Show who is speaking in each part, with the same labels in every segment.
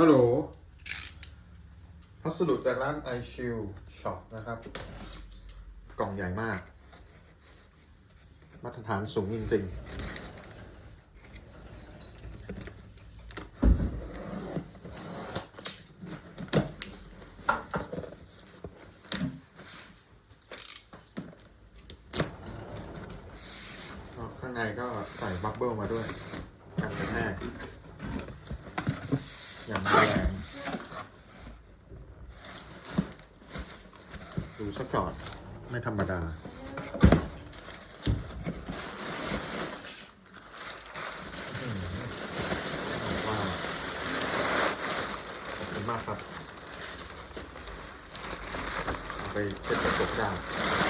Speaker 1: ฮัลโหล พัสดุจากร้าน i s h i e l Shop นะครับ กล่องใหญ่มาก มาตรฐานสูงจริงๆข้างในก็ใส่บับเบิลมาด้วย กันกระแทก อย่างแรงดูสกอตไม่ธรรมดาอืมาขอบคุณมากครับ เอาไปเช็ดกระจกได้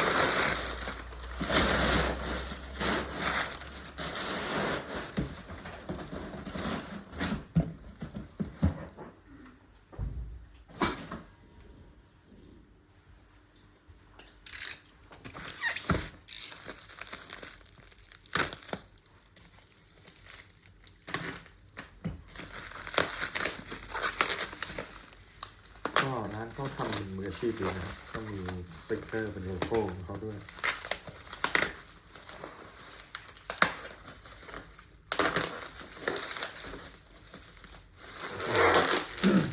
Speaker 1: ก็ร้านเขาทำมืออาชีพดีนะก็มีสติ๊กเกอร์เป็นโลโก้ของเขาด้วย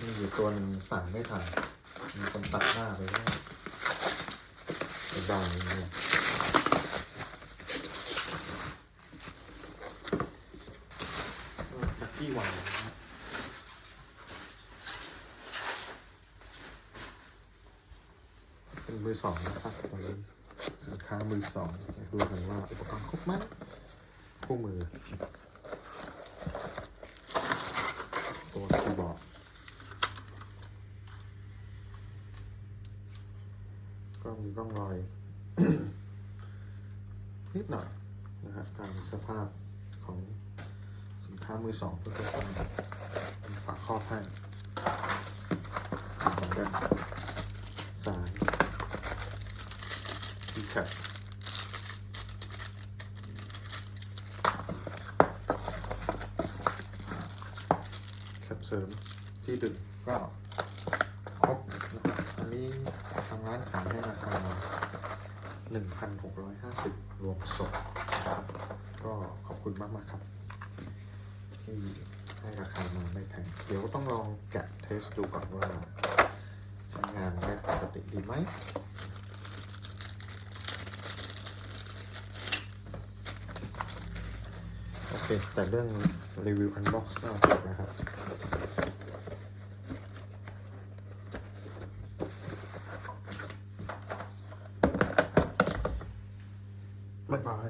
Speaker 1: มีอยู่ตัวหนึงสั่งไม่ทันมีคนตัดหน้าไปแล้วไปบาเลยลักกี้วางนะครับ เป็นมือสองนะครับตอนนี้สินค้ามือสองดูกันว่าอุปกรณ์ครบไหมคู่มือ ตัวคีย์บอร์ดก็มีร่องรอยนิดหน่อยนะฮะตามสภาพของสินค้ามือสองก็จะต้องมีฝาครอบให้มือนกันสายทีแคปแคป เสริมที่ดึงก็ครบนะครับอันนี้ทางร้านขายให้ราคา1,650 รวมส่งนะครับก็ขอบคุณมากมากครับ ที่ให้ราคามาไม่แพงเดี๋ยวต้องลองแกะเทสดูก่อนว่าใช้งานได้ปกติดีไหม โอ เคแต่เรื่องรีวิวอันบ็อกซ์ก็จบนะครับ บ๊ายบาย